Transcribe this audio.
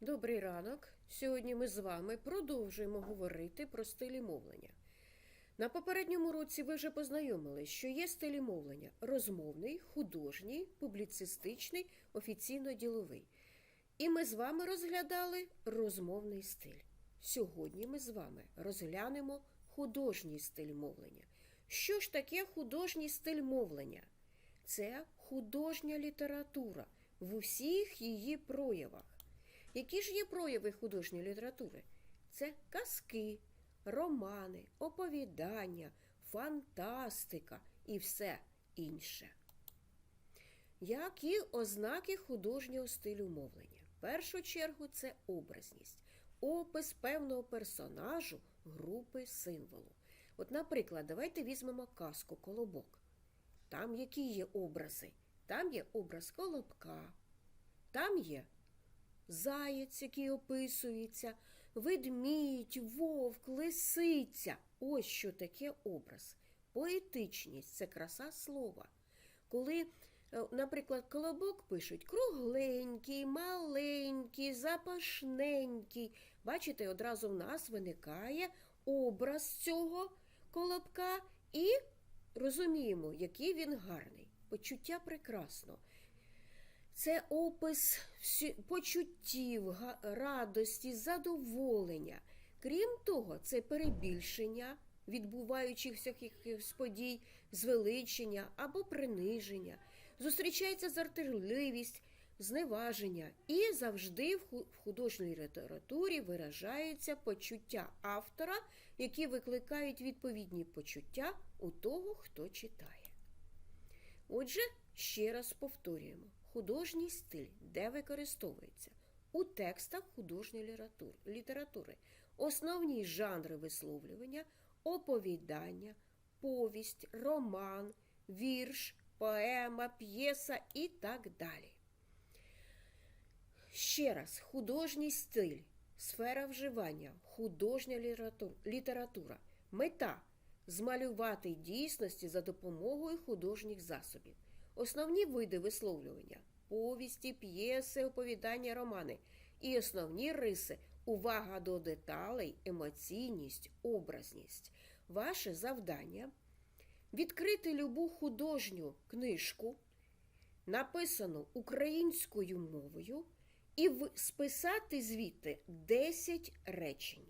Добрий ранок. Сьогодні ми з вами продовжуємо говорити про стилі мовлення. На попередньому році ви вже познайомились, що є стилі мовлення розмовний, художній, публіцистичний, офіційно-діловий. І ми з вами розглядали розмовний стиль. Сьогодні ми з вами розглянемо художній стиль мовлення. Що ж таке художній стиль мовлення? Це художня література в усіх її проявах. Які ж є прояви художньої літератури? Це казки, романи, оповідання, фантастика і все інше. Які ознаки художнього стилю мовлення? В першу чергу це образність, опис певного персонажу, групи, символу. От, наприклад, давайте візьмемо казку Колобок. Там які є образи? Там є образ колобка, там є заєць, який описується, ведмідь, вовк, лисиця. Ось що таке образ. Поетичність це краса слова. Коли, е, наприклад, колобок пишуть кругленький, маленький, запашненький. Бачите, одразу в нас виникає образ цього колобка і розуміємо, який він гарний. Почуття прекрасно. Це опис почуттів, радості, задоволення. Крім того, це перебільшення відбуваючихся якихось подій, звеличення або приниження. Зустрічається зартирливість, зневаження. І завжди в художній літературі виражаються почуття автора, які викликають відповідні почуття у того, хто читає. Отже, ще раз повторюємо: художній стиль, де використовується? У текстах художньої літератури, основні жанри висловлювання, оповідання, повість, роман, вірш, поема, п'єса і так далі. Ще раз, художній стиль, сфера вживання, художня література, мета змалювати дійсності за допомогою художніх засобів. Основні види висловлювання повісті, п'єси, оповідання, романи. І основні риси увага до деталей, емоційність, образність. Ваше завдання відкрити любу художню книжку, написану українською мовою, і списати звідти 10 речень.